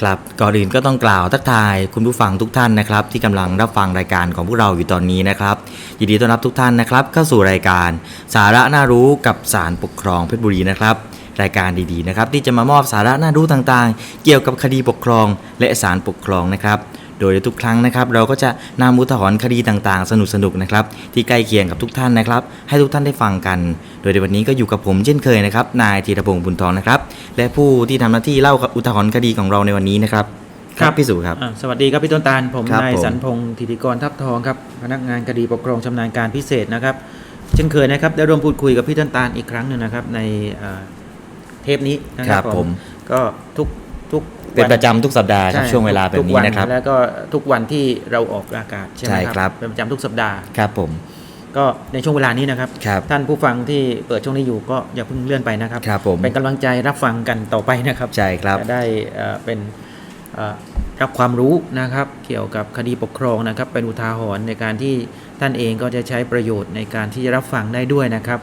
ครับก่อนอื่นก็ต้องกล่าวทักทายคุณผู้ฟังทุกท่านนะครับที่กำลังรับฟังรายการของพวกเราอยู่ตอนนี้นะครับ ยินดีต้อนรับทุกท่านนะครับ เข้าสู่รายการสาระน่ารู้กับสารปกครองเพชรบุรีนะครับรายการดีๆนะครับที่จะมามอบสาระน่ารู้ต่างๆ เกี่ยวกับคดีปกครองและสารปกครองนะครับ โดยในทุกครั้งนะครับ เราก็จะนำอุทหรณ์คดีต่างๆ สนุกๆนะครับที่ใกล้เคียงกับทุกท่านนะครับ ให้ทุกท่านได้ฟังกัน โดยในวันนี้ก็อยู่กับผมเช่นเคยนะครับนายธีรพงศ์บุญทองนะครับ และผู้ที่ทำหน้าที่เล่าอุทหรณ์คดีของเราในวันนี้นะครับครับพี่สุครับอ่าสวัสดีครับพี่ต้นตาล ผมครับนายผมสันพงศ์ธิติกรทับทองครับ พนักงานคดีปกครองชำนาญการพิเศษนะครับ เช่นเคยนะครับ ได้ร่วมพูดคุยกับพี่ต้นตาลอีกครั้งหนึ่งนะครับ ในอ่าเทปนี้นะคครัรับบผม ก็ทุกทุก เป็นวัประจำทุกสัปดาห์ครับใช่วงเวลาแบบนี้นะครับทุกวัแล้วก็ทุกวันที่เราออกอากาศใช่ไหมใช่คครัรับเป็นประจำทุกสัปดาห์ครับผม ก็ในช่วงเวลานี้นะครับครับ ท่านผู้ฟังที่เปิดช่วงนี้อยู่ก็อย่าเพิ่งเลื่อนไปนะครับครับผมเป็นกำลังใจรับฟังกันต่อไปนะครับใช่ครับจะได้เอ่อเป็นเอ่อรับความรู้นะครับ เกี่ยวกับคดีปกครองนะครับ เป็นอุทาหรณ์ในการที่ท่านเองก็จะใช้ประโยชน์ในการที่จะรับฟังได้ด้วยนะครับ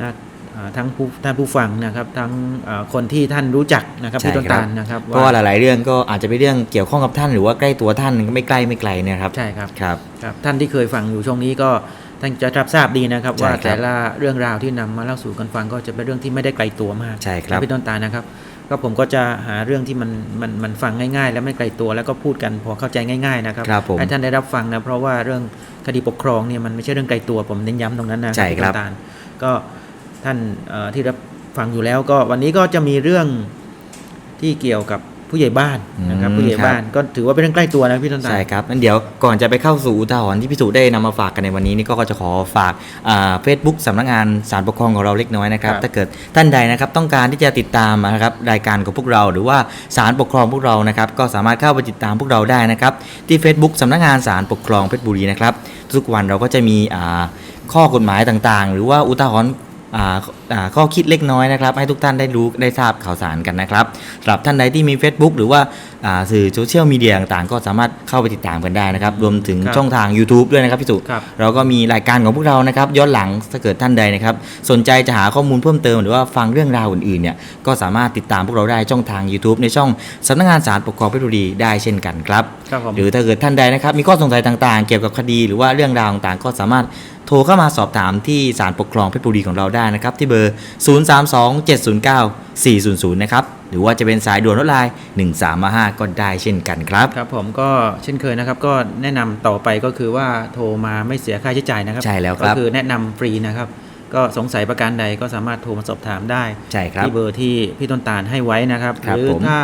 นะเอ่อ ทั้งผู้ท่านผู้ฟังนะครับทั้งเอ่อคนที่ท่านรู้จักนะครับใช่พี่ต้นครับตาลนะครับเพราะว่าหลาย ๆ เรื่องก็อาจจะเป็นเรื่องเกี่ยวข้องกับท่านหรือว่าใกล้ตัวท่านก็ไม่ใกล้ไม่ไกลเนะครับใช่ครับครับครับ ท่านที่เคยฟังอยู่ช่วงนี้ก็ท่านจะรับทราบดีนะครับใช่ว่าครับแต่ละเรื่องราวที่นำมาเล่าสู่กันฟังก็จะเป็นเรื่องที่ไม่ได้ไกลตัวมากใช่ครับนะพี่ต้นตาลนะครับก็ผมก็จะหาเรื่องที่มันมันมันฟังง่ายๆ และไม่ไกลตัวแล้วก็พูดกันพอเข้าใจง่ายๆนะครับครับผมให้ท่านได้รับฟังนะเพราะว่าเรื่องคดีปกครองเนี่ยมันไม่ใช่เรื่องไกลตัวผมเน้นย้ำตรงนั้นนะใช่ครับพี่ต้นตาลก็ ท่านเอ่อที่รับฟังอยู่แล้วก็วันนี้ก็จะมีเรื่องที่เกี่ยวกับผู้ใหญ่บ้านนะครับอืมผู้ใหญ่ครับบ้านก็ถือว่าเป็นเรื่องใกล้ตัวนะพี่ต้นตาลใช่ครับงั้นเดี๋ยวก่อนจะไปเข้าสู่อุทาหรณ์ที่พี่สุได้นำมาฝากกันในวันนี้นี่ก็จะขอฝากเฟซบุ๊กสำนักงานสารปกครองของเราเล็กน้อยนะครับครับถ้าเกิดท่านใดนะครับต้องการที่จะติดตามนะครับรายการของพวกเราหรือว่าสารปกครองพวกเรานะครับก็สามารถเข้าไปติดตามพวกเราได้นะครับที่ Facebook สำนักงานสารปกครองเพชรบุรีนะครับทุกวันเราก็จะมีอ่าข้อกฎหมายต่างๆ หรือว่าอุทาหรณ์อ่าอ่า ข้อคิดเล็กน้อยนะครับ ให้ทุกท่านได้รู้ได้ทราบข่าวสารกันนะครับสำหรับท่านใดที่มี Facebook หรือว่าอ่าสื่อโซเชียลมีเดียต่างๆ ก็สามารถเข้าไปติดตามกันได้นะครับ รวมถึงครับช่องทาง YouTube ด้วยนะครับพี่สุครับเราก็มีรายการของพวกเรานะครับย้อนหลังถ้าเกิดท่านใดนะครับ สนใจจะหาข้อมูลเพิ่มเติมหรือว่าฟังเรื่องราวอื่นๆเนี่ยก็สามารถติดตามพวกเราได้ช่องทาง YouTube ในช่องสำนักงานสารปกครองเพชรบุรีได้เช่นกันครับครับผมหรือถ้าเกิดท่านใดนะครับมีข้อสงสัยต่างๆ เกี่ยวกับคดีหรือว่าเรื่องราวต่างๆ ก็สามารถ โทรเข้ามาสอบถามที่ศาลปกครองเพชรบุรีของเราได้นะครับ ที่เบอร์ 032-709-400 นะครับ หรือว่าจะเป็นสายด่วนรถไลน์1355 ก็ได้เช่นกันครับ ครับผมก็เช่นเคยนะครับ ก็แนะนำต่อไปก็คือว่าโทรมาไม่เสียค่าใช้จ่ายนะครับใช่แล้วครับ ก็คือแนะนำฟรีนะครับ ก็สงสัยประการใดก็สามารถโทรมาสอบถามได้ ใช่ครับ ที่เบอร์ที่พี่ต้นตาลให้ไว้นะครับ ครับหรือผม ถ้า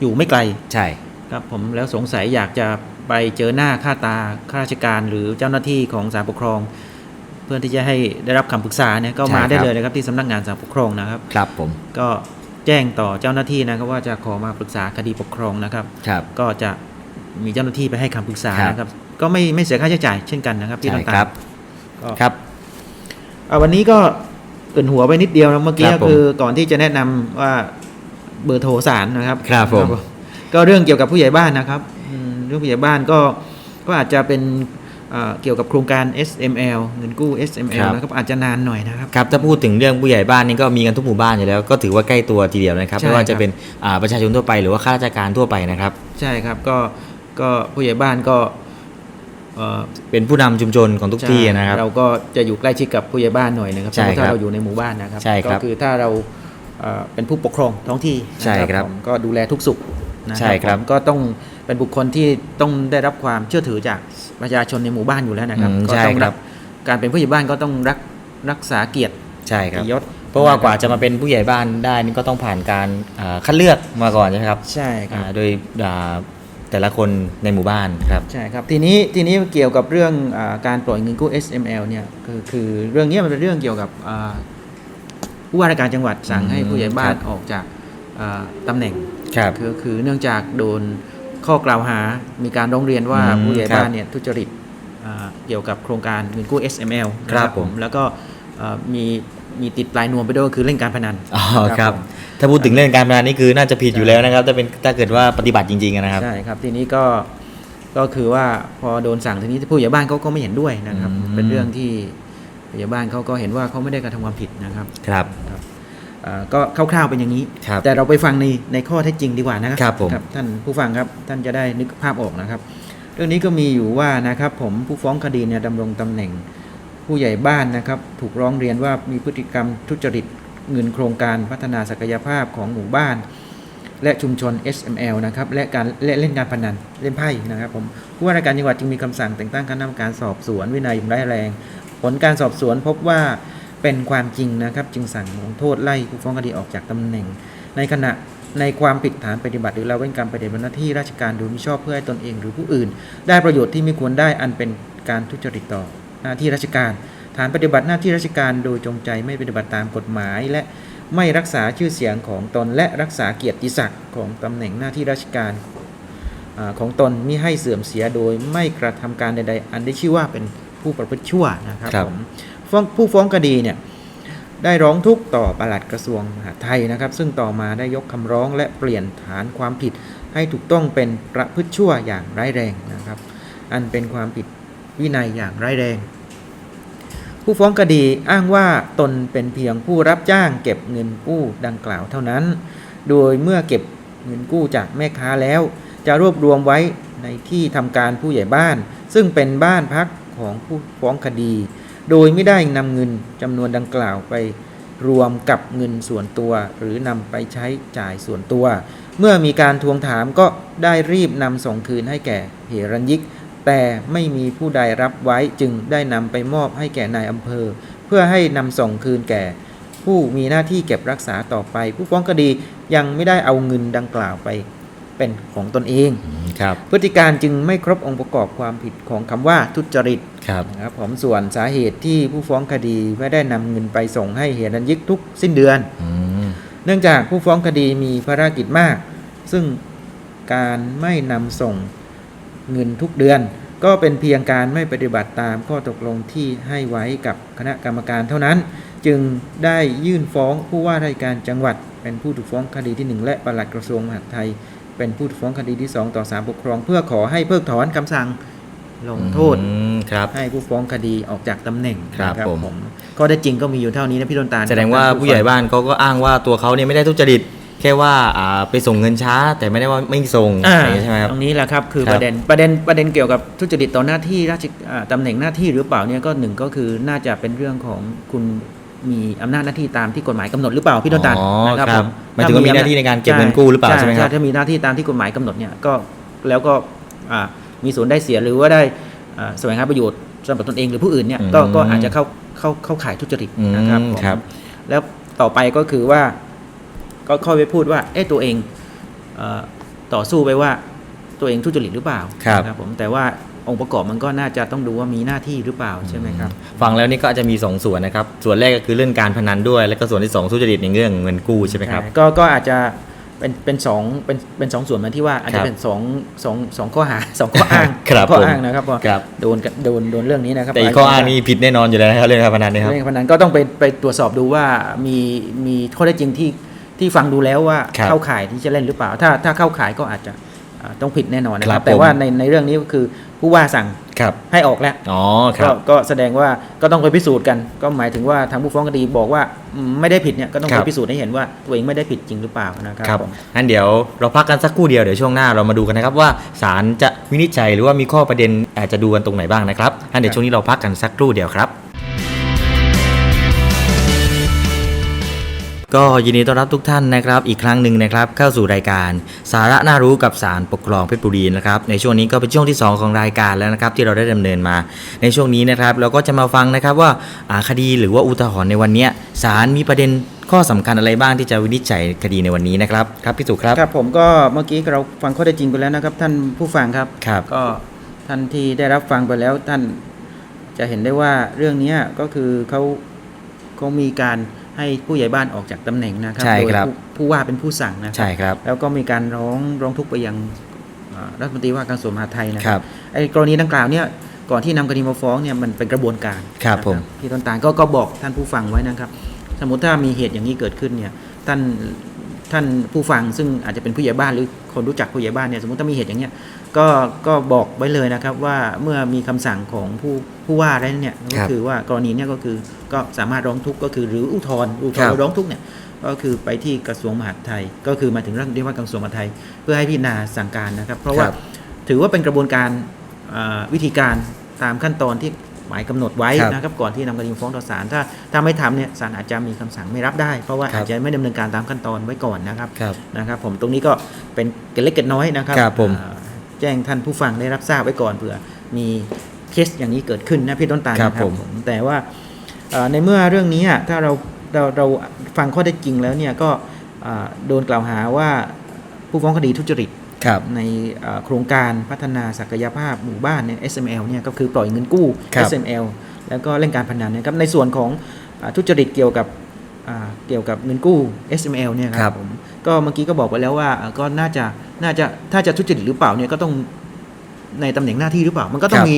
อยู่ไม่ไกล ใช่ ครับผมแล้วสงสัยอยากจะ ไปเจอหน้าค่าตาข้าราชการหรือเจ้าหน้าที่ของศาลปกครอง เพื่อที่จะให้ได้รับคำปรึกษาเนี่ยก็มาได้เลยนะครับที่สำนักงานศาลปกครองนะครับ ครับผมก็แจ้งต่อเจ้าหน้าที่นะครับว่าจะขอมาปรึกษาคดีปกครองนะครับครับก็จะมีเจ้าหน้าที่ไปให้คำปรึกษาครับนะครับ ก็ไม่ไม่เสียค่าใช้จ่ายเช่นกันนะครับที่ใช่ต่างครับๆก็ครับเอาวันนี้ก็เกรินหัวไปนิดเดียวนะเมื่อกี้ครับผมคือก่อนที่จะแนะนำว่าเบอร์โทรสารนะครับ ครับผมก็เรื่องเกี่ยวกับผู้ใหญ่บ้านนะครับอืมเรื่อง ผู้ใหญ่บ้านก็ก็อาจจะเป็นเอ่อเกี่ยวกับโครงการ SML เงินกู้ SML นะครับอาจจะนานหน่อยนะครับครับถ้าพูดถึงเรื่องผู้ใหญ่บ้านนี่ก็มีกันทุกหมู่บ้านอยู่แล้ว ก็ถือว่าใกล้ตัวทีเดียวนะครับใช่ไม่ว่าคจะรับเป็นอ่าประชาชนทั่วไปหรือว่าข้าราชการทั่วไปนะครับ ใช่ครับก็ก็ผู้ใหญ่บ้านก็เอ่อเป็นผู้นำชุมชนของทุกที่นะครับ เราก็จะอยู่ใกล้ชิดกับผู้ใหญ่บ้านหน่อยนะครับใช่เพราะครัถ้าบเราอยู่ในหมู่บ้านนะครับใช่ครับก็คือถ้าเราเอ่อเป็นผู้ปกครองท้องที่นะใช่ครับผมก็ดูแลทุกสุขนะใช่ครับผมก็ต้อง เป็นบุคคลที่ต้องได้รับความเชื่อถือจากประชาชนในหมู่บ้านอยู่แล้วนะครับอืมก็ใช่ต้องครับการเป็นผู้ใหญ่บ้านก็ต้องรักรักษาเกียรติใช่ครับยศเพราะว่ากว่าจะมาเป็นผู้ใหญ่บ้านได้นี่ก็ต้องผ่านการอ่าคัดเลือกมาก่อนใช่ไหมครับ ใช่คอ่ารับโดยอ่าแต่ละคนในหมู่บ้านครับใช่ครับทีนี้ทีนี้เกี่ยวกับเรื่องอาการปล่อยเงินกู้ SML เนี่ยคือคือเรื่องนี้มันเป็นเรื่องเกี่ยวกับอ่าผู้ว่าราชการจังหวัดสั่งอืมให้ผู้ใหญ่บ้านครับออกจากอ่าตำแหน่งครับคือคือเนื่องจากโดน ข้อกล่าวหา มีการร้องเรียนว่าอืมผู้ใหญ่ครับบ้านเนี่ยทุจริตอ่าเกี่ยวกับโครงการเงินกู้ SML นะครับผม แล้วก็อ่ามีมีติดปลายนวมไปด้วยก็คือเล่นการพนันอ๋อครับ ผม ถ้าพูดถึงเรื่องการพนันนี่คือน่าจะผิดอยู่แล้วนะครับ ถ้าเป็นถ้าเกิดว่าปฏิบัติจริงๆนะครับ ใช่ครับทีนี้ก็ก็คือว่าพอโดนสั่งทีนี้ผู้ใหญ่บ้านเขาก็ไม่เห็นด้วยนะครับ อืม เป็นเรื่องที่ผู้ใหญ่บ้านเขาก็เห็นว่าเขาไม่ได้กระทำความผิดนะครับ ครับทอ่า ก็คร่าวๆเป็นอย่างนี้ครับแต่เราไปฟังในในข้อเท็จจริงดีกว่านะครัครับผมท่านผู้ฟังครับท่านจะได้นึกภาพออกนะครับ เรื่องนี้ก็มีอยู่ว่านะครับผมผู้ฟ้องคดีเนี่ยดำรงตำแหน่งผู้ใหญ่บ้านนะครับ ถูกร้องเรียนว่ามีพฤติกรรมทุจริตเงินโครงการพัฒนาศักยภาพของหมู่บ้าน และชุมชน SML นะครับและการและเล่นการพนันเล่นไพ่นะครับผมผู้ว่าราชการจังหวัดจึงมีคำสั่งแต่งตั้งคณะกรรมการสอบสวนวินัยอย่างร้ายแรง ผลการสอบสวนพบว่า เป็นความจริงนะครับจึงสั่งลงโทษไล่ผู้ฟ้องคดีออกจากตำแหน่ง ในขณะในความผิดฐานปฏิบัติหรือละเว้นการปฏิบัติหน้าที่ราชการโดยมิชอบเพื่อให้ตนเองหรือผู้อื่น ได้ประโยชน์ที่ไม่ควรได้อันเป็นการทุจริตต่อหน้าที่ราชการ ฐานปฏิบัติหน้าที่ราชการโดยจงใจไม่ปฏิบัติตามกฎหมาย และไม่รักษาชื่อเสียงของตนและรักษาเกียรติศักดิ์ของตำแหน่งหน้าที่ราชการอาของตนมิให้เสื่อมเสียโดยไม่กระทำการใด ๆ อันได้ชื่อว่าเป็นผู้ประพฤติชั่วนะครับครับผมฟ้อง ผู้ฟ้องคดีเนี่ยได้ร้องทุกข์ต่อปลัดกระทรวงมหาดไทยนะครับ ซึ่งต่อมาได้ยกคำร้องและเปลี่ยนฐานความผิดให้ถูกต้องเป็นประพฤติชั่วอย่างร้ายแรงนะครับ อันเป็นความผิดวินัยอย่างร้ายแรง ผู้ฟ้องคดีอ้างว่าตนเป็นเพียงผู้รับจ้างเก็บเงินกู้ดังกล่าวเท่านั้น โดยเมื่อเก็บเงินกู้จากแม่ค้าแล้ว จะรวบรวมไว้ในที่ทำการผู้ใหญ่บ้าน ซึ่งเป็นบ้านพักของผู้ฟ้องคดี โดยไม่ได้นำเงินจำนวนดังกล่าวไปรวมกับเงินส่วนตัว หรือนำไปใช้จ่ายส่วนตัว เมื่อมีการทวงถามก็ได้รีบนำส่งคืนให้แก่เฮรัญยิก แต่ไม่มีผู้ใดรับไว้จึงได้นำไปมอบให้แก่นายอำเภอ เพื่อให้นำส่งคืนแก่ ผู้มีหน้าที่เก็บรักษาต่อไป ผู้ฟ้องคดียังไม่ได้เอาเงินดังกล่าวไปเป็นของตนเองครับพฤติการจึงไม่ครบองค์ประกอบความผิดของคำว่าทุจริต ครับนะครับผมส่วนสาเหตุที่ผู้ฟ้องคดีไม่ได้นำเงินไปส่งให้เฮรัญยิกทุกสิ้นเดือนอืมเนื่องจากผู้ฟ้องคดีมีภารกิจมาก ซึ่งการไม่นำส่งเงินทุกเดือน ก็เป็นเพียงการไม่ปฏิบัติตามข้อตกลงที่ให้ไว้กับคณะกรรมการเท่านั้น จึงได้ยื่นฟ้องผู้ว่าราชการจังหวัด เป็นผู้ถูกฟ้องคดีที่ 1 และปลัดกระทรวงมหาดไทย เป็นผู้ถูกฟ้องคดีที่ 2 ต่อศาลปกครอง เพื่อขอให้เพิกถอนคำสั่ง ลงโทษอืมครับ ให้ผู้ฟ้องคดีออกจากตำแหน่งครับนะผมข้อได้จริงก็มีอยู่เท่านี้นะพี่ต้นตาลแสดงว่าผู้ใหญ่บ้านเขาก็อ้างว่าตัวเขาเนี่ยไม่ได้ทุจริตแค่ว่าอ่าไปส่งเงินช้า แต่ไม่ได้ว่าไม่ส่งอ่าอะไรอย่างนี้ใช่ไหมครับตรงนี้แหละครับคือครับประเด็นประเด็นประเด็นเกี่ยวกับทุจริตต่อหน้าที่ราชอ่าตำแหน่งหน้าที่หรือเปล่าเนี่ยก็หนึ่งก็คือน่าจะเป็นเรื่องของคุณมีอำนาจหน้าที่ตามที่กฎหมายกำหนดหรือเปล่าพี่ต้นตาลอ๋อนะครับครับผมหมายถึงว่ามีหน้าที่ในการเก็บเงินกู้หรือเปล่าใช่ไหมครับถ้ามีหน้าที่ตามที่กฎหมายกำหนดเนี่ยก็แล้วก็อ่า มีส่วนได้เสียหรือว่าได้อ่าแสวงหาประโยชน์สำหรับตนเองหรือผู้อื่นเนี่ยก็อืมก็อาจจะเข้าเข้าเข้าข่ายทุจริตอืมนะครับผมครับ แล้วต่อไปก็คือว่า ก็ค่อยไปพูดว่า เอ๊ะตัวเองเออต่อสู้ไปว่าตัวเองทุจริตหรือเปล่าครับนะผมแต่ว่าองค์ประกอบมันก็น่าจะต้องดูว่ามีหน้าที่หรือเปล่าใช่ไหมครับ ฟังแล้วนี่ก็อาจจะมีสองส่วนนะครับ ส่วนแรกก็คือเรื่องการพนันด้วย แล้วก็ส่วนที่สองทุจริตในเรื่องเงินกู้ใช่ไหมครับใช่ก็ก็อาจจะ เป็นเป็นสองเป็นเป็นสองส่วนเหมือนที่ว่าอาจครัจะบเป็นสองสองสองข้อหาสองข้ออ้างครับข้อผมอ้างนะครับพอครับโดนโดนโดนเรื่องนี้นะครับแต่อีกข้ออ้างนี้ผิดแน่นอนอยู่แล้วนะครับเรื่องการพนันเนะครับเรื่องพนันก็ต้องไปไปตรวจสอบดูว่ามีมีข้อได้จริงที่ที่ฟังดูแล้วว่าครับเข้าข่ายที่จะเล่นหรือเปล่า ถ้าถ้าเข้าข่ายก็อาจจะอ่าต้องผิดแน่นอนนะคครัรับบแต่ผมว่าในในเรื่องนี้ก็คือผู้ว่าสั่ง ครับให้ออกแล้วอ๋อคก็รับก็แสดงว่าก็ต้องไปพิสูจน์กัน ก็หมายถึงว่าทางผู้ฟ้องคดีบอกว่าอืมไม่ได้ผิดเนี่ยก็ต้องครัไปบ พิสูจน์ให้เห็นว่าตัวเองไม่ได้ผิดจริงหรือเปล่านะครับครับผม งั้นเดี๋ยวเราพักกันสักครู่เดียวเดี๋ยวช่วงหน้าเรามาดูกันนะครับว่าศาลจะวินิจฉัยหรือว่ามีข้อประเด็นอาจจะดูกันตรงไหนบ้างนะครับงั้นเดี๋ยวช่วงนี้เราพักกันสักครู่เดียวครับ ก็ยินดีต้อนรับทุกท่านนะครับ อีกครั้งหนึ่งนะครับเข้าสู่รายการสาระน่ารู้กับสารปกครองเพชรบุรีนะครับในช่วงนี้ก็เป็นช่วงที่ 2 ของรายการแล้วนะครับที่เราได้ดำเนินมา ในช่วงนี้นะครับ เราก็จะมาฟังนะครับว่าอ่าคดีหรือว่าอุทาหรณ์ในวันเนี้ยศาลมีประเด็นข้อสำคัญอะไรบ้างที่จะวินิจฉัยคดีในวันนี้นะครับครับพี่สุครับครับผมก็เมื่อกี้เราฟังข้อได้จริงไปแล้วนะครับท่านผู้ฟังครับครับก็ท่านที่ได้รับฟังไปแล้วท่านจะเห็นได้ว่าเรื่องเนี้ยก็คือเขาเขามีการ ให้ผู้ใหญ่บ้านออกจากตำแหน่งนะครัใช่โดยครับ ผู้ผู้ว่าเป็นผู้สั่งนะครัใช่ครับ แล้วก็มีการร้องร้องทุกข์ไปยังอ่ารัฐมนตรีว่าการกระทรวงมหาดไทยนะคครัรับ บ ไอ้กรณีดังกล่าวเนี่ยก่อนที่นำคดีมาฟ้องเนี่ยมันเป็นกระบวนการครับนะผม พี่ต้นตาลก็ก็บอกท่านผู้ฟังไว้นะครับ สมมติถ้ามีเหตุอย่างนี้เกิดขึ้นเนี่ยท่าน ท่านผู้ฟังซึ่งอาจจะเป็นผู้ใหญ่บ้านหรือคนรู้จักผู้ใหญ่บ้านเนี่ยสมมติถ้ามีเหตุอย่างเงี้ยก็ก็บอกไว้เลยนะครับว่าเมื่อมีคำสั่งของผู้ผู้ว่าแล้วเนี่ยก็คือว่ากรณีเนี่ยก็คือก็สามารถร้องทุกข์ก็คือหรืออุทธรณ์อุทธรณ์หรือร้องทุกข์เนี่ยก็คือไปที่กระทรวงมหาดไทย ก็คือมาถึงรัฐมนตรีว่าการกระทรวงมหาดไทย เพื่อให้พิจารณาสั่งการนะครับ เพราะว่าครับถือว่าเป็นกระบวนการอ่าวิธีการตามขั้นตอนที่ หมายกำหนดไว้ครับนะครับก่อนที่นำคดีฟ้องต่อศาลถ้าถ้าไม่ทำเนี่ยศาลอาจจะมีคำสั่งไม่รับได้ เพราะว่าครับอาจจะไม่ดำเนินการตามขั้นตอนไว้ก่อนนะครับครับนะครับ ผมตรงนี้ก็เป็นเกร็ดเล็กเกร็ดน้อยนะครับครับผมอ่าแจ้งท่านผู้ฟังได้รับทราบไว้ก่อนเผื่อมีเคสอย่างนี้เกิดขึ้นนะพี่ต้นตาลครับนะครัผบมผมแต่ว่าเอ่อในเมื่อเรื่องนี้อะถ้าเราเราเราฟังข้อเท็จจริงแล้วเนี่ยก็อ่าโดนกล่าวหาว่าผู้ฟ้องคดีทุจริตครับ ในเอ่อโครงการพัฒนาศักยภาพหมู่บ้านเนี่ย SML เนี่ยก็คือปล่อยเงินกู้ครับ SML แล้วก็เล่นการพนันนะครับในส่วนของอาทุจริตเกี่ยวกับอ่าเกี่ยวกับเงินกู้ SML เนี่ยคครัรับบผมก็เมื่อกี้ก็บอกไปแล้วว่าอ่าก็น่าจะน่าจะถ้าจะทุจริตหรือเปล่าเนี่ยก็ต้องในตำแหน่งหน้าที่หรือเปล่า มันก็ต้อคงรับมี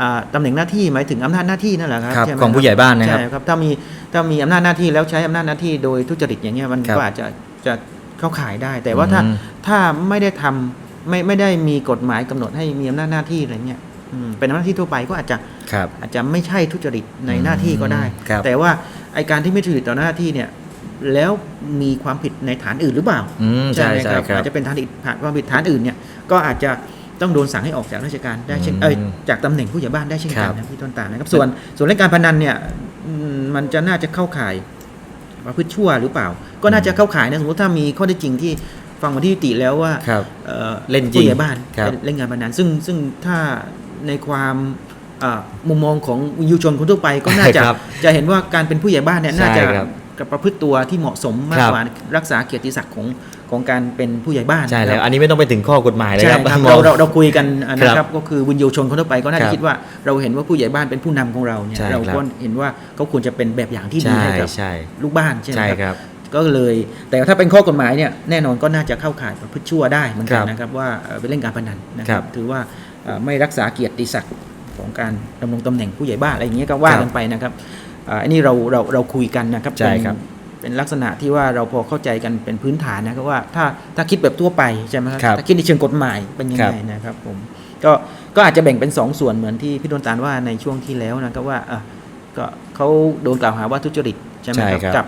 อ่าตำแหน่งหน้าที่หมายถึงอำนาจหน้าที่นั่นแหละครับครับใช่ไมของผู้ใหญ่บ้านนะครับใช่ครับถ้ามีถ้ามีอำนาจหน้าที่แล้วใช้อำนาจหน้าที่โดยทุจริตอย่างเงี้ยมันครับก็อาจจะจะ เข้าข่ายได้ แต่ว่าถ้าอืมถ้าไม่ได้ทำไม่ไม่ได้มีกฎหมายกำหนดให้มีอำนาจหน้าที่อะไรเงี้ยอืมเป็นอำนาจหน้าที่ทั่วไปก็อาจจะครับอาจจะไม่ใช่ทุจริตในหน้าที่ก็ได้ครับแต่ว่าไอการที่ไม่ทุจริตต่อหน้าที่เนี่ยแล้วมีความผิดในฐานอื่นหรือเปล่าอืมใช่ไหมใช่ครับอาจจะเป็นฐานอีกฐานความผิดฐานอื่นเนี่ยก็อาจจะต้องโดนสั่งให้ออกจากราชการได้เช่นอืมเอ้ยจากตำแหน่งผู้ใหญ่บ้านได้เช่นกัครันบนะพี่ต้นตาลนะครับส่วนส่วนเรื่องการพนันเนี่ยอืมมันจะน่าจะเข้าข่าย ประพฤติชั่วหรือเปล่า ก็น่าจะเข้าข่ายนะสมมติถ้ามีข้อเท็จจริงที่ฟังมาที่ยุติแล้วว่าครับอ่อเล่นจริงผู้ใหญ่บ้านครับเล่นงานพนันซึ่งซึ่งถ้าในความอ่ามุมมองของวิญญูชนคนทั่วไปก็น่าจะครับจะเห็นว่าการเป็นผู้ใหญ่บ้านเนี่ยน่าจะใช่ครับกับประพฤติตัวที่เหมาะสมมาคกรับกว่ารักษาเกียรติศักดิ์ของ ของการเป็นผู้ใหญ่บ้านใช่แล้วนะครับอันนี้ไม่ต้องไปถึงข้อกฎหมายเลยใช่ครับครับมอเรางเราเราคุยกันนะคครัรับบก็คือวิญญูชนคนทั่วไปก็น่าครัจะบคิดว่าเราเห็นว่าผู้ใหญ่บ้านเป็นผู้นำของเราเนี่ยใช่เราครับก็เห็นว่าเขาควรจะเป็นแบบอย่างที่ดีใช่ให้กับใช่ลูกบ้านใช่ไหมใช่ครับครับก็เลยแต่ถ้าเป็นข้อกฎหมายเนี่ยแน่นอนก็น่าจะเข้าข่ายประพฤติชั่วได้เหมือนกันครับนะครับว่าเอ่อไปเล่นการพนันนะคครัรับบถือว่าเอ่อไม่รักษาเกียรติศักดิ์ของการดำรงตำแหน่งผู้ใหญ่บ้านอะไรอย่างเงี้ยก็ว่าครับกันไปนะครับอ่าอันนี้เราเราเราคุยกันนะครับใช่เป็นครับ เป็นลักษณะที่ว่าเราพอเข้าใจกันเป็นพื้นฐานนะครับว่าถ้าถ้าคิดแบบทั่วไปใช่ไหมครับครับถ้าคิดในเชิงกฎหมายเป็นยังครัไงบนะครับผมก็ก็อาจจะแบ่งเป็นสองส่วนเหมือนที่พี่ดนตาลว่าในช่วงที่แล้วนะครับว่าอะก็เขาโดนกล่าวหาว่าทุจริตใช่ไหมใช่ครับครับกับ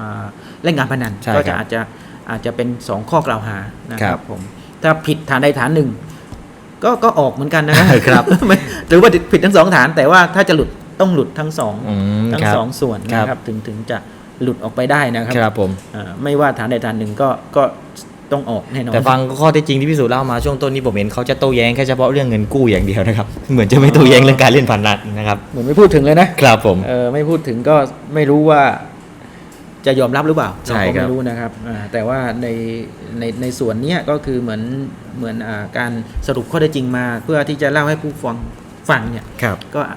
อ่าเล่นการพนันใช่ก็ครัจะบอาจจะอาจจะเป็นสองข้อกล่าวหานะคครัรับบผมถ้าผิดฐานใดฐานหนึ่ง ก็ก็ออกเหมือนกันนะครับไม่หรือว่าผิดทั้งสองฐาน แต่ว่าถ้าจะหลุดต้องหลุดทั้งสองอืมทั้งครับสองส่วนครับนะครับถึงถึงจะ หลุดออกไปได้นะครับครับผมอ่าไม่ว่าฐานใดฐานหนึ่งก็ก็ต้องออกแน่นอนแต่ฟังข้อเท็จจริงที่พี่สุเล่ามาช่วงต้นนี้ผมเห็นเขาจะโต้แย้งแค่เฉพาะเรื่องเงินกู้อย่างเดียวนะครับเหมือนจะไม่โต้แย้งเรื่องการเล่นพนันนะครับเหมือนไม่พูดถึงเลยนะครับผมเออไม่พูดถึงก็ไม่รู้ว่าจะยอมรับหรือเปล่าใช่เราก็ครัไม่บรู้นะครับอ่าแต่ว่าในในในส่วนเนี้ยก็คือเหมือนเหมือนอาการสรุปข้อเท็จจริงมา เพื่อที่จะเล่าให้ผู้ฟังฟังเนี่ยครับก็อ่า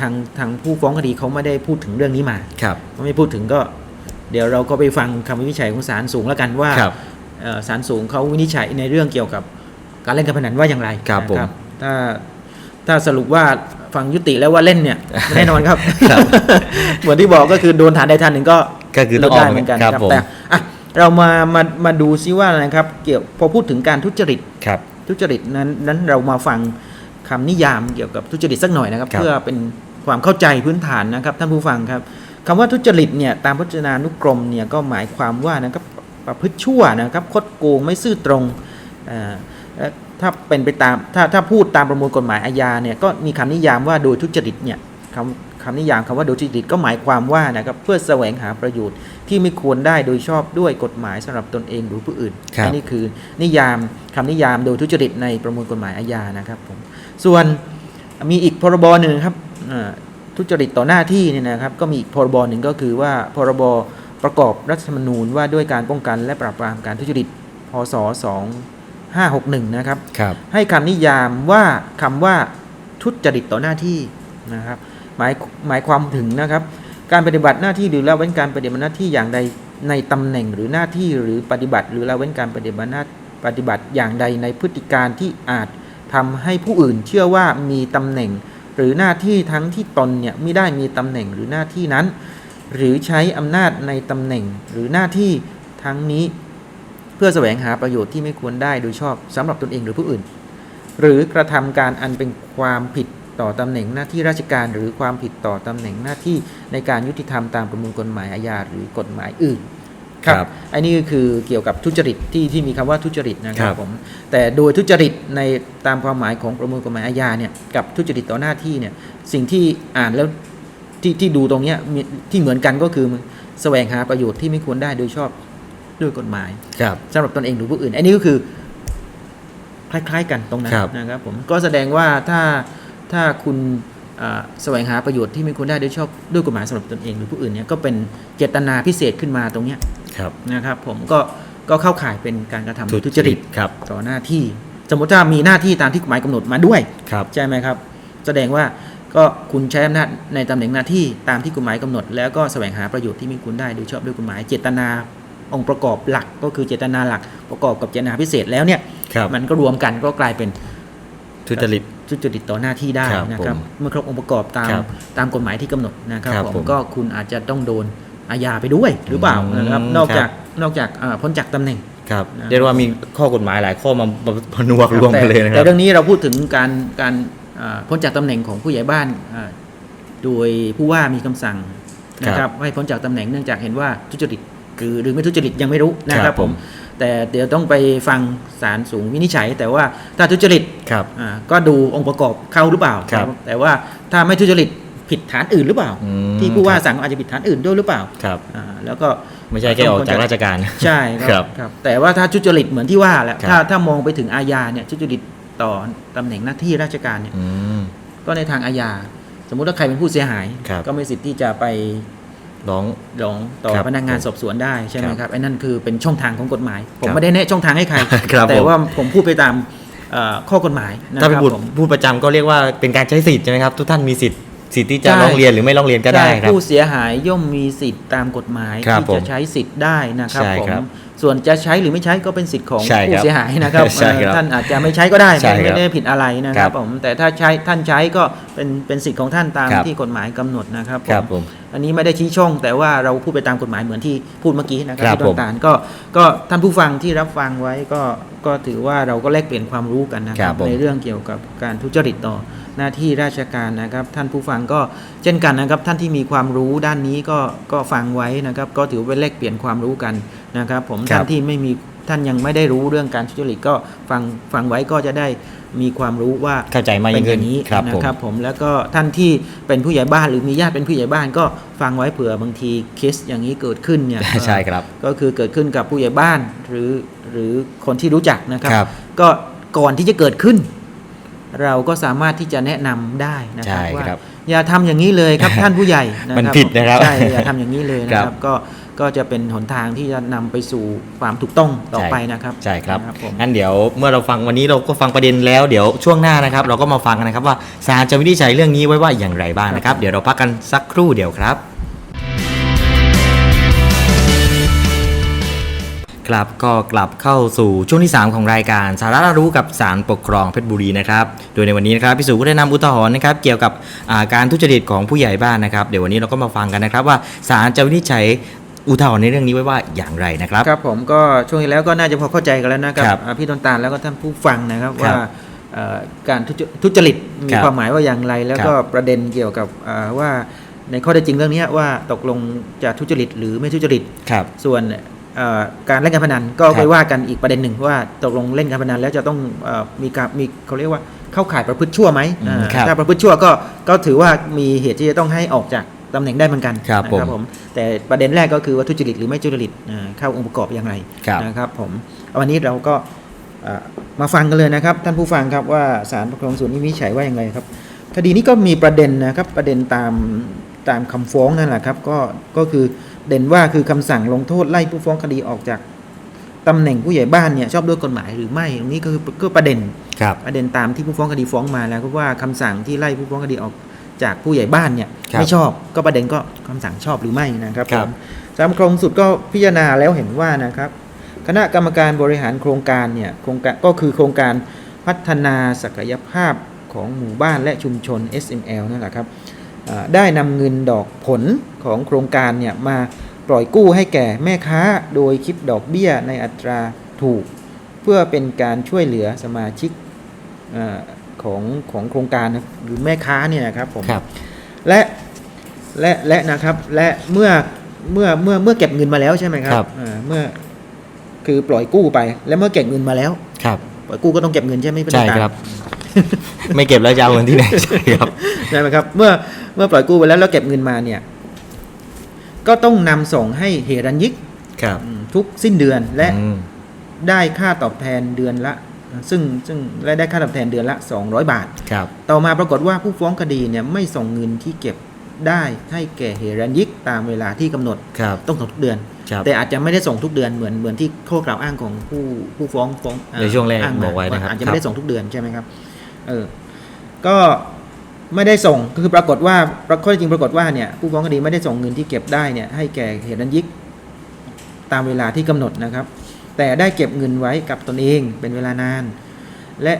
ทางทางผู้ฟ้องคดีเขาไม่ได้พูดถึงเรื่องนี้มาครับไม่พูดถึงก็ เดี๋ยวเราก็ไปฟังคำวินิจฉัยของศาลสูงแล้วกันว่าครับเอ่อศาลสูงเขาวินิจฉัยในเรื่องเกี่ยวกับการเล่นการพนันว่าอย่างไรครับนะผมถ้าถ้าสรุปว่าฟังยุติแล้วว่าเล่นเนี่ยแน่นอนครับครับเหมือนที่บอกก็คือโดนฐานใดฐานหนึ่งก็ก็คือลต้อดงออได้กเหมือนกันครับครับผมแต่อะเรามามามาดูซิว่านะครับ เกี่ยวพอพูดถึงการทุจริตครับทุจริตนั้นนั้นเรามาฟัง คำนิยามเกี่ยวกับทุจริตสักหน่อยนะครับครับ เพื่อเป็นความเข้าใจพื้นฐานนะครับ ท่านผู้ฟังครับคำว่าทุจริตเนี่ยตามพจนานุกรมเนี่ยก็หมายความว่านะครับประพฤติชั่วนะครับคดโกงไม่ซื่อตรงอ่าและถ้าเป็นไปตามถ้าถ้าพูดตามประมวลกฎหมายอาญาเนี่ยก็มีคำนิยามว่าโดยทุจริตเนี่ย คำคำนิยามคำว่าโดยทุจริตก็หมายความว่านะครับเพื่อแสวงหาประโยชน์ที่ไม่ควรได้โดยชอบด้วยกฎหมายสำหรับตนเองหรือผู้อื่นครับอันนี้คือนิยามคำนิยามโดยทุจริตในประมวลกฎหมายอาญานะครับผมส่วนมีอีกพรบหนึ่งครับอ่าทุจริตต่อหน้าที่เนี่ยนะครับก็มีอีกพรบหนึ่งก็คือว่าพรบประกอบรัฐธรรมนูญว่าด้วยการป้องกันและปราบปรามการทุจริตพศ2561นะครับครับให้คำนิยามว่าคำว่าทุจริตต่อหน้าที่นะครับ หมายหมายความถึงนะครับ การปฏิบัติหน้าที่หรือละเว้นการปฏิบัติหน้าที่อย่างใดในตำแหน่งหรือหน้าที่หรือปฏิบัติ หรือละเว้นการปฏิบัติหน้าปฏิบัติอย่างใดในพฤติการที่อาจทำให้ผู้อื่นเชื่อว่ามีตำแหน่ง หรือหน้าที่ทั้งที่ตนเนี่ยไม่ได้มีตำแหน่งหรือหน้าที่นั้น หรือใช้อำนาจในตำแหน่งหรือหน้าที่ทั้งนี้เพื่อแสวงหาประโยชน์ที่ไม่ควรได้โดยชอบสำหรับตนเองหรือผู้อื่น หรือกระทำการอันเป็นความผิด ต่อตำแหน่งหน้าที่ราชการ หรือความผิดต่อตำแหน่งหน้าที่ในการยุติธรรมตามประมวลกฎหมายอาญาหรือกฎหมายอื่นครับอันนี้ก็คือเกี่ยวกับทุจริตที่ที่มีคำว่าทุจริตนะครัครับบผมแต่โดยทุจริตในตามความหมายของประมวลกฎหมายอาญาเนี่ยกับทุจริตต่อหน้าที่เนี่ยสิ่งที่อ่านแล้วที่ที่ดูตรงเนี้ยมีที่เหมือนกันก็คือแสวงหาประโยชน์ที่ไม่ควรได้โดยชอบด้วยกฎหมายครับสำหรับตนเองหรือผู้อื่น อันนี้ก็คือคล้ายๆกันตรงนั้นครับนะครับผมก็แสดงว่าถ้า ถ้าคุณอ่าแสวงหาประโยชน์ที่ไม่ควรได้โดยชอบด้วยกฎหมายสำหรับตนเองหรือผู้อื่นเนี่ยก็เป็นเจตนาพิเศษขึ้นมาตรงเนี้ยครับนะครับ ผมก็ก็เข้าข่ายเป็นการกระทำโดยทุจริตครับต่อหน้าที่ สมมติถ้ามีหน้าที่ตามที่กฎหมายกำหนดมาด้วยครับใช่ไหมครับ แสดงว่าก็คุณใช้อำนาจในตำแหน่งหน้าที่ตามที่กฎหมายกำหนด แล้วก็แสวงหาประโยชน์ที่ไม่ควรได้โดยชอบด้วยกฎหมายเจตนาองค์ประกอบหลักก็คือเจตนาหลักประกอบกับเจตนาพิเศษแล้วเนี่ยครับมันก็รวมกันก็กลายเป็นทุจริต ทุจริตต่อหน้าที่ได้ครับนะครับผมเมื่อครบองค์ประกอบตามครับตามกฎหมายที่กำหนดนะครับครับผมผมก็คุณอาจจะต้องโดนอาญาไปด้วยหรือเปล่าอืมนะครับนอกครับจากนอกจากอ่าพ้นจากตำแหน่งครับนะเรียกว่ามีข้อกฎหมายหลายข้อมาผนวกรวมกันเลยนะคแต่รับเรื่องนี้เราพูดถึงการการอ่าพ้นจากตำแหน่งของผู้ใหญ่บ้านอ่าโดยผู้ว่ามีคำสั่งนะคครัรับบให้พ้นจากตำแหน่งเนื่องจากเห็นว่าทุจริตหรือหรือไม่ทุจริตยังไม่รู้นะคครัรับบผผมม แต่เดี๋ยวต้องไปฟังศาลสูงวินิจฉัย แต่ว่าถ้าทุจริตครับอ่าก็ดูองค์ประกอบเข้าหรือเปล่าครับ แต่ว่าถ้าไม่ทุจริตผิดฐานอื่นหรือเปล่าอืมที่ผู้ว่าครับสั่งอาจจะผิดฐานอื่นด้วยหรือเปล่าครับอ่าแล้วก็ไม่ใช่แค่ออกจากราชการใช่ครับครับแต่ว่าถ้าทุจริตเหมือนที่ว่าแหละครับถ้าถ้ามองไปถึงอาญาเนี่ยทุจริตต่อตำแหน่งหน้าที่ราชการเนี่ยอืมก็ในทางอาญาสมมุติว่าใครเป็นผู้เสียหายครับก็มีสิทธิ์ที่จะไป ร้อง ร้องต่อครับพนักงานสอบสวนได้ใช่ไหมครับครับไอ้นั่นคือเป็นช่องทางของกฎหมาย ผมครับไม่ได้แนะช่องทางให้ใคร ครับแต่ผม ว่าผมพูดไปตามเอ่อข้อกฎหมายนะถ้าคไปรับพูดผม พูดประจำก็เรียกว่าเป็นการใช้สิทธิ์ใช่ไหมครับ ทุกท่านมีสิทธิ์สิทธิ์ที่จะใช่ ร้องเรียนหรือไม่ร้องเรียนก็ได้ใช่ครับ ผู้เสียหายย่อมมีสิทธิ์ตามกฎหมายครับที่ผมจะใช้สิทธิ์ได้นะครับใช่ผมครับ ส่วนจะใช้หรือไม่ใช้ก็เป็นสิทธิ์ของใช่ครับผู้เสียหายนะครับใช่ครับเอ่อท่านอาจจะไม่ใช้ก็ได้ใช่ครับไม่ได้ผิดอะไรนะคครัรับบผมแต่ถ้าใช้ท่านใช้ก็เป็นเป็นสิทธิ์ของท่านตามครับที่กฎหมายกำหนดนะครับครับผมอันนี้ไม่ได้ชี้ช่อง แต่ว่าเราพูดไปตามกฎหมายเหมือนที่พูดเมื่อกี้นะครับครับที่ต้นตาลก็ก็ท่านผู้ฟังที่รับฟังไว้ก็ก็ถือว่าเราก็แลกเปลี่ยนความรู้กันนะคครัรับบผมในเรื่องเกี่ยวกับการทุจริตต่อหน้าที่ราชการนะครับ ท่านผู้ฟังก็เช่นกันนะครับ ท่านที่มีความรู้ด้านนี้ก็ก็ฟังไว้นะครับ ก็ถือเป็นแลกเปลี่ยนความรู้กัน นะครับผมครับท่านที่ไม่มีท่านยังไม่ได้รู้เรื่องการทุจริตก็ฟังฟังไว้ก็จะได้มีความรู้ว่าเข้าใจมากเป็ยิ่นงอขึ้นย่างนี้ครับนะผมครับผมแล้วก็ท่านที่เป็นผู้ใหญ่บ้านหรือมีญาติเป็นผู้ใหญ่บ้านก็ฟังไว้เผื่อบางทีเคสอย่างนี้เกิดขึ้นเนี่ยใช่ครับก็คือเกิดขึ้นกับผู้ใหญ่บ้านหรือหรือคนที่รู้จักนะครับครับก็ก่อนที่จะเกิดขึ้น เราก็สามารถที่จะแนะนำได้นะครัใช่ว่าครับอย่าทำอย่างนี้เลยครับท่านผู้ใหญ่นะมันครับผิดนะครับใช่อย่าทำอย่างนี้เลยนะคครัรับบก็ ก็จะเป็นหนทางที่จะนำไปสู่ความถูกต้องต่อไปนะครับ ใช่ครับนะผมงั้นเดี๋ยวเมื่อเราฟังวันนี้เราก็ฟังประเด็นแล้วเดี๋ยวช่วงหน้านะครับ เราก็มาฟังกันนะครับว่าศาลจะวินิจฉัยเรื่องนี้ไว้ว่าอย่างไรบ้างนะครับ เดี๋ยวเราพักกันสักครู่เดียวครับครับก็กลับเข้าสู่ช่วงที่ 3 ของรายการสาระน่ารู้กับสารปกครองเพชรบุรีนะครับ โดยในวันนี้นะครับพี่สุก็ได้นำอุทาหรณ์นะครับ เกี่ยวกับอ่าการทุจริตของผู้ใหญ่บ้านนะครับ เดี๋ยววันนี้เราก็มาฟังกันนะครับว่าศาลจะวินิจฉัย อุทาหรณ์ในเรื่องนี้ไว้ว่าอย่างไรนะครับ ครับผมก็ช่วงที่แล้วก็น่าจะพอเข้าใจกันแล้วนะครับครับอ่าพี่ต้นตาลแล้วก็ท่านผู้ฟังนะครับครับว่าเอ่อการทุจทุจริตมีครับความหมายว่าอย่างไร แล้วก็ครับประเด็นเกี่ยวกับอ่าว่าในข้อเท็จจริงเรื่องนี้ว่าตกลงจะทุจริตหรือไม่ทุจริตครับส่วนเอ่อการเล่นการพนันก็ครับไปว่ากันอีกประเด็นหนึ่งว่าตกลงเล่นการพนันแล้วจะต้องเออมีการมีเขาเรียกว่าเข้าข่ายประพฤติชั่วไหมอืมอ่าครับถ้าประพฤติชั่วก็ก็ถือว่ามีเหตุที่จะต้องให้ออกจาก ตำแหน่งได้เหมือนกันครับนะผมผม แต่ประเด็นแรกก็คือว่าทุจริตหรือไม่ทุจริตอ่าเข้าองค์ประกอบอย่างไรครับนะครับผมวันนี้เราก็เอ่อมาฟังกันเลยนะครับ ท่านผู้ฟังครับว่าศาลปกครองสูงนี้วินิจฉัยว่าอย่างไรครับ คดีนี้ก็มีประเด็นนะครับประเด็นตามตามคำฟ้องนั่นแหละครับก็ก็คือเด่นว่าคือคำสั่งลงโทษไล่ผู้ฟ้องคดีออกจากตำแหน่งผู้ใหญ่บ้านเนี่ยชอบด้วยกฎหมายหรือไม่ตรงนี้ก็คือก็ประเด็นครับประเด็นตามที่ผู้ฟ้องคดีฟ้องมาแล้วก็ว่าคำสั่งที่ไล่ผู้ฟ้องคดีออก จากผู้ใหญ่บ้านเนี่ยครับไม่ชอบก็ประเด็นก็คำสั่งชอบหรือไม่นะครับครับผมศาลปกครองสุดก็พิจารณาแล้วเห็นว่านะครับคณะกรรมการบริหารโครงการเนี่ยโครงการก็คือโครงการพัฒนาศักยภาพของหมู่บ้านและชุมชน SML นั่นแหละครับอ่าได้นำเงินดอกผลของโครงการเนี่ยมาปปล่อยกู้ให้แก่แม่ค้าโดยคิดดอกเบี้ยในอัตราถูก เพื่อเป็นการช่วยเหลือสมาชิกเออ ของของโครงการนะหรือแม่ค้าเนี่ยนะครับผมครับ และและและนะครับ และเมื่อเมื่อเมื่อเมื่อเก็บเงินมาแล้วใช่ไหมครัครับ อ่าเมื่อคือปล่อยกู้ไป แล้วเมื่อเก็บเงินมาแล้ว ครับ ปล่อยกู้ก็ต้องเก็บเงินใช่ไหมพี่ใช่ตาครับ ไม่เก็บแล้วจะเอาเงินที่ไหน ใช่ครับ ใช่ไหมครับ เมื่อเมื่อปล่อยกู้ไปแล้วแล้วเก็บเงินมาเนี่ย ก็ต้องนำส่งให้เฮรัญยิกครับอืมทุกสิ้นเดือนและอืมได้ค่าตอบแทนเดือนละ ซึ่งซึ่งและได้ค่าตอบแทนเดือนละ 200 บาท ครับ ต่อมาปรากฏว่าผู้ฟ้องคดีเนี่ยไม่ส่งเงินที่เก็บได้ให้แก่เฮรัญยิกตามเวลาที่กำหนด ครับ ต้องส่งทุกเดือนครับแต่อาจจะไม่ได้ส่งทุกเดือนเหมือนเหมือนที่ข้อกล่าวอ้างของผู้ผู้ฟ้องฟ้องอ่าในช่วงแรกอ้ามาบอกไว้นะครับอาจจะไม่ได้ส่งทุกเดือนใช่ไหมครับ เออ ก็ไม่ได้ส่งก็คือปรากฏว่าปรากฏจริงปรากฏว่าเนี่ยผู้ฟ้องคดีไม่ได้ส่งเงินที่เก็บได้เนี่ยให้แก่เหตุนั้นยิกตามเวลาที่กำหนดนะครับ แต่ได้เก็บเงินไว้กับตนเองเป็นเวลานาน และ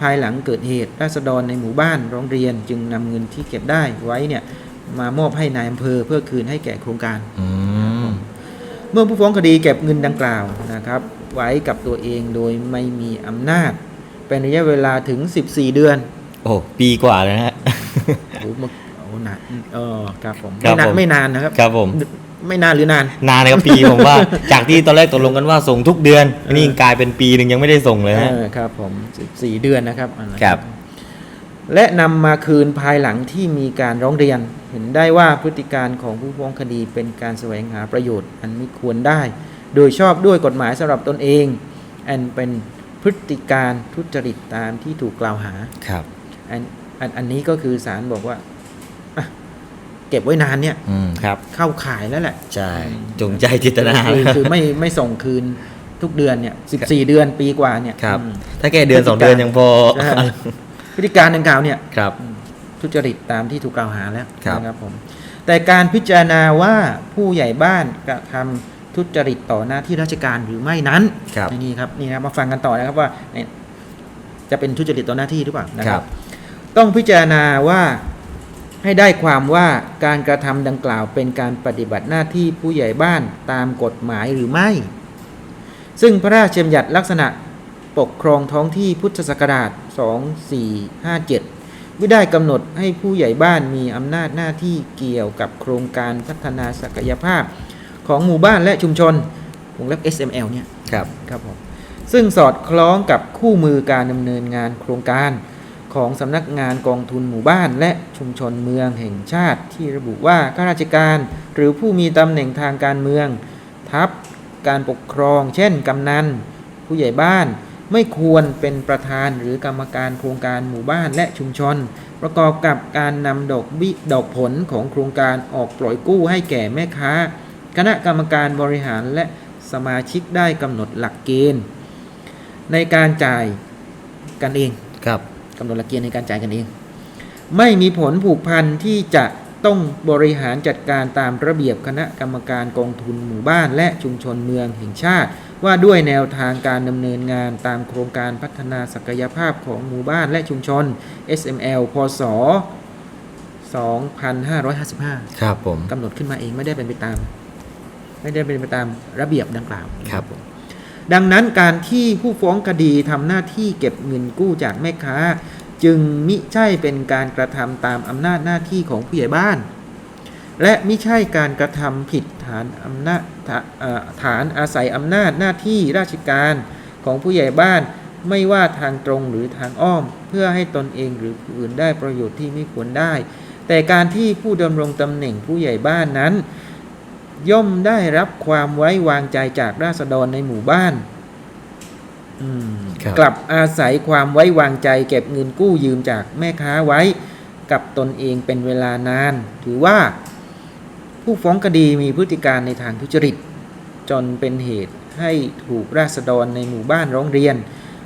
ภายหลังเกิดเหตุราษฎรในหมู่บ้านร้องเรียนจึงนำเงินที่เก็บได้ไว้เนี่ยมามอบให้นายอำเภอเพื่อคืนให้แก่โครงการอืมเมื่อผู้ฟ้องคดีเก็บเงินดังกล่าวนะครับ ไว้กับตัวเองโดยไม่มีอำนาจ เป็นระยะเวลาถึง 14 เดือน โอ้ปีกว่าแล้วนะฮะโอ้โหมันโอ้นานเออครับผมครัไม่บนานผมไม่นานนะครับครับผม ไม่นานหรือนาน นานนะครับปีผมว่า จากที่ตอนแรกตกลงกันว่าส่งทุกเดือนอันนี่กลายเป็นปีหนึ่งยังไม่ได้ส่งเลยฮะเออครับผม14 เดือนนะครับอันนั้นครับ และนำมาคืนภายหลังที่มีการร้องเรียน เห็นได้ว่าพฤติการของผู้ฟ้องคดีเป็นการแสวงหาประโยชน์อันไม่ควรได้ โดยชอบด้วยกฎหมายสำหรับตนเอง อันเป็นพฤติการทุจริตตามที่ถูกกล่าวหาครับ อันอันอันนี้ก็คือศาลบอกว่าอะเก็บไว้นานเนี่ยอืมครับ เข้าข่ายแล้วแหละใช่ จงใจจิตนา คือนะครับคือไม่ไม่ส่งคืนทุกเดือนเนี่ยสิบสี่เดือนปีกว่าเนี่ยครับ อืม ถ้าแค่เดือนสองเดือนยังพอ ใช่พฤติการดังกล่าวเนี่ย ครับ ทุจริตตามที่ถูกกล่าวหาแล้วครับ นะครับผมแต่การพิจารณาว่าผู้ใหญ่บ้านกระทำทุจริตต่อหน้าที่ราชการหรือไม่นั้นครับ นี่ครับนี่ครับมาฟังกันต่อนะครับว่าเนี่ยจะเป็นทุจริตต่อหน้าที่หรือเปล่านะคครัรับ บ ต้องพิจารณาว่า ให้ได้ความว่าการกระทำดังกล่าวเป็นการปฏิบัติหน้าที่ผู้ใหญ่บ้านตามกฎหมายหรือไม่ ซึ่งพระราชบัญญัติลักษณะปกครองท้องที่พุทธศักราช 2457ไม่ได้กำหนดให้ผู้ใหญ่บ้านมีอำนาจหน้าที่เกี่ยวกับโครงการพัฒนาศักยภาพของหมู่บ้านและชุมชนวงเล็บ SML เนี่ย ครับ ครับผม ซึ่งสอดคล้องกับคู่มือการดำเนินงานโครงการ ของสำนักงานกองทุนหมู่บ้าน และชุมชนเมืองแห่งชาติ ที่ระบุว่าข้าราชการ หรือผู้มีตำแหน่งทางการเมือง ทัพการปกครอง เช่นกำนันผู้ใหญ่บ้านไม่ควรเป็นประธานหรือกรรมการโครงการหมู่บ้านและชุมชน ประกอบกับการนำดอกบิดอกผลของโครงการออกปล่อยกู้ให้แก่แม่ค้า คณะกรรมการบริหารและสมาชิกได้กำหนดหลักเกณฑ์ ในการจ่ายกันเองครับ กำหนดหลักเกณฑ์ในการจ่ายกันเอง ไม่มีผลผูกพันที่จะต้องบริหารจัดการตามระเบียบคณะกรรมการกองทุนหมู่บ้าน และชุมชนเมืองแห่งชาติ ว่าด้วยแนวทางการดำเนินงานตามโครงการพัฒนาศักยภาพของหมู่บ้านและชุมชน SML พศ 2555 ครับผมกำหนดขึ้นมาเองไม่ได้เป็นไปตาม ไม่ได้เป็นไปตามระเบียบดังกล่าว ครับผม ดังนั้นการที่ผู้ฟ้องคดีทำหน้าที่เก็บเงินกู้จากแม่ค้า จึงมิใช่เป็นการกระทำตามอำนาจหน้าที่ของผู้ใหญ่บ้าน และมิใช่การกระทำผิดฐานอำนาจฐานอาศัยอำนาจหน้าที่ราชการของผู้ใหญ่บ้านไม่ว่าทางตรงหรือทางอ้อม เพื่อให้ตนเองหรือผู้อื่นได้ประโยชน์ที่ไม่ควรได้ แต่การที่ผู้ดำรงตำแหน่งผู้ใหญ่บ้านนั้น ย่อมได้รับความไว้วางใจจากราษฎรในหมู่บ้านอืมครับกลับอาศัยความไว้วางใจ เก็บเงินกู้ยืมจากแม่ค้าไว้กับตนเองเป็นเวลานาน ถือว่า ผู้ฟ้องคดีมีพฤติการในทางทุจริต จนเป็นเหตุให้ถูกราษฎรในหมู่บ้านร้องเรียน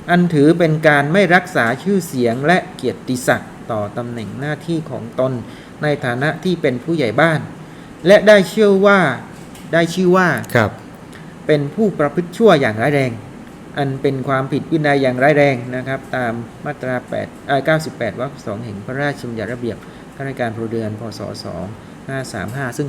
อันถือเป็นการไม่รักษาชื่อเสียงและเกียรติศักดิ์ต่อตำแหน่งหน้าที่ของตนในฐานะที่เป็นผู้ใหญ่บ้าน และได้เชื่อว่าได้ชื่อว่าครับ เป็นผู้ประพฤติชั่วอย่างร้ายแรง อันเป็นความผิดวินัยอย่างร้ายแรงนะครับ ตามมาตรา8เอ่อ98วรรค2แห่งพระราชบัญญัติระเบียบข้าราชการพลเรือนพศ2535 ซึ่ง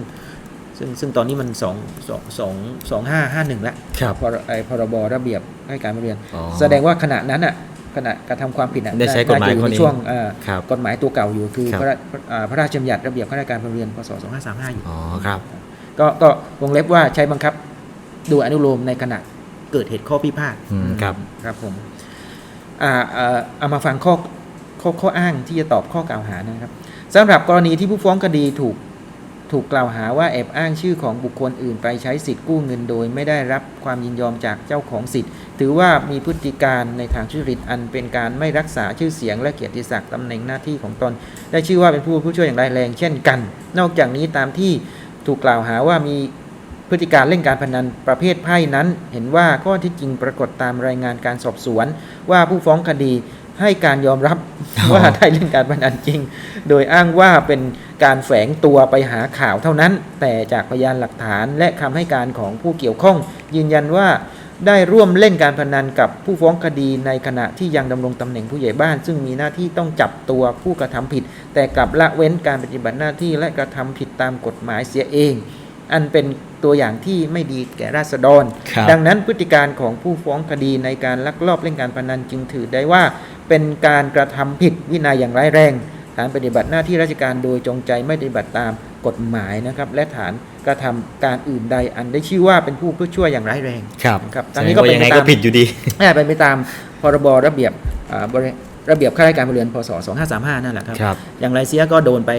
ซึ่งซึ่งตอนนี้มันสองสองสองสองห้าห้าหนึ่งแล้วครับพรไอพรบระเบียบให้การเรียนอ๋อ แสดงว่าขณะนั้นอะ ขณะกระทำความผิดอะได้ใช้กฎหมายน่จะอข้อนี้ในช่วงเอ่อครับกฎหมายตัวเก่าอยู่คือครับพระราอ่าพระราชบัญญัติระเบียบข้าราชการพลเรือนพศ2535อยู่อ๋อครับก็ก็วงเล็บว่าใช้บังคับโดยอนุโลมในขณะเกิดเหตุข้อพิพาทอืมครับครับผมอ่าเอ่อเอามาฟังข้อข้อข้ออ้างที่จะตอบข้อกล่าวหานะครับสำหรับกรณีที่ผู้ฟ้องคดีถูกถูกกล่าวหาว่าแอบอ้างชื่อของบุคคลอื่นไปใช้สิทธิ์กู้เงินโดย ไม่ได้รับความยินยอมจากเจ้าของสิทธิ์ ถือว่ามีพฤติการในทางทุจริตอันเป็นการไม่รักษาชื่อเสียงและเกียรติศักดิ์ตำแหน่งหน้าที่ของตน ได้ชื่อว่าเป็นผู้ผู้ช่วยอย่างร้ายแรงเช่นกัน นอกจากนี้ตามที่ถูกกล่าวหาว่ามีพฤติการเล่นการพนันประเภทไพ่นั้น เห็นว่าข้อที่จริงปรากฏตามรายงานการสอบสวน ว่าผู้ฟ้องคดีให้การยอมรับว่าได้เล่นการพนันจริง โดยอ้างว่าเป็นการแฝงตัวไปหาข่าวเท่านั้น แต่จากพยานหลักฐานและคำให้การของผู้เกี่ยวข้อง ยืนยันว่า ได้ร่วมเล่นการพนันกับผู้ฟ้องคดีในขณะที่ยังดำรงตำแหน่งผู้ใหญ่บ้าน ซึ่งมีหน้าที่ต้องจับตัวผู้กระทำผิด แต่กลับละเว้นการปฏิบัติหน้าที่และกระทำผิดตามกฎหมายเสียเอง อันเป็นตัวอย่างที่ไม่ดีแก่ราษฎรครับดังนั้นพฤติการของผู้ฟ้องคดีในการลักลอบเล่นการพนันจึงถือได้ว่า เป็นการกระทำผิดวินัยอย่างร้ายแรง ฐานปฏิบัติหน้าที่ราชการโดยจงใจไม่ปฏิบัติตามกฎหมายนะครับและฐาน กระทำการอื่นใดอันได้ชื่อว่าเป็นผู้ผู้ช่วยอย่างร้ายแรงครับครับตอนนี้ก็เป็นยังไงไปตามก็ผิดอยู่ดีแม่เป็นไปตามพรบระเบียบอ่าบริระเบียบข้าราชการพลเรือนพศ2535นั่นแหละครับครับ อย่างไรเสียก็โดนไป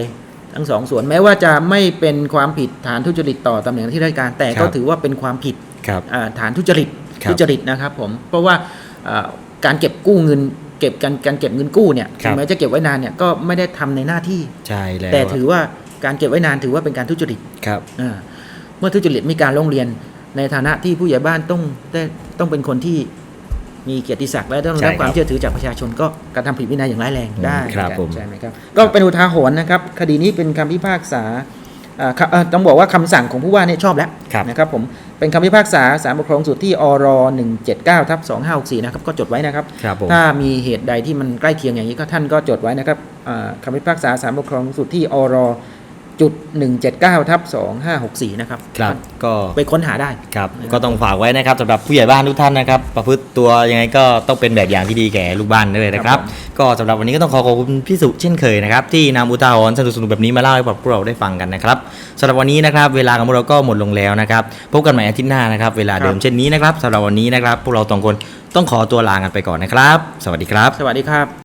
ทั้งสองส่วนแม้ว่าจะไม่เป็นความผิดฐานทุจริตต่อตำแหน่งหน้าที่ราชการแต่คก็รับถือว่าเป็นความผิดครับอ่าฐานทุจริตครับทุจริตนะครับผมเพราะว่าอ่าการเก็บกู้เงินเก็บการการเก็บเงินกู้เนี่ยครับถึงแม้จะเก็บไว้นานเนี่ยก็ไม่ได้ทำในหน้าที่ใช่แล้วแต่ถือว่า การเก็บไว้นานถือว่าเป็นการทุจริตครับอ่าเมื่อทุจริตมีการร้องเรียนในฐานะที่ผู้ใหญ่บ้านต้องได้ต้องเป็นคนที่มีเกียรติศักดิ์และต้องใช่รับความครับเชื่อถือจากประชาชนก็กระทำผิดวินัยอย่างร้ายแรงอืมได้ครับเหอนกันผมใช่ไหมครับก็เป็นอุทาหรณ์นะครับ คดีนี้เป็นคำพิพากษาอ่าครับเอ่อต้องบอกว่าคำสั่งของผู้ว่าเนี่ยชอบแล้วครับนะครับผมเป็นคำพิพากษาศาลปกครองสูตรที่อร179ทับ2564นะครับก็จดไว้นะครับครับผมถ้ามีเหตุใดที่มันใกล้เคียงอย่างนี้ก็ท่านก็จดไว้นะครับอ่าคำพิพากษาศาลปกครองสูตรที่อร จุด179ทับ2564 นะครับครับก็ไปค้นหาได้ครับ ก็ต้องฝากไว้นะครับสำหรับผู้ใหญ่บ้านทุกท่านนะครับ ประพฤติตัวยังไงก็ต้องเป็นแบบอย่างที่ดีแก่ลูกบ้านด้วยนะครับครับผมก็สำหรับวันนี้ก็ต้องขอขอบคุณพี่สุเช่นเคยนะครับที่นำอุทาหรณ์สนุกๆแบบนี้มาเล่าให้พวกเราได้ฟังกันนะครับสำหรับวันนี้นะครับ เวลาของพวกเราก็หมดลงแล้วนะครับพบกันใหม่อาทิตย์หน้านะครับ เวลาเดิมเช่นนี้นะครับสำหรับวันนี้นะครับ พวกเราสองคนต้องขอตัวลากันไปก่อนนะครับ สวัสดีครับ สวัสดีครับ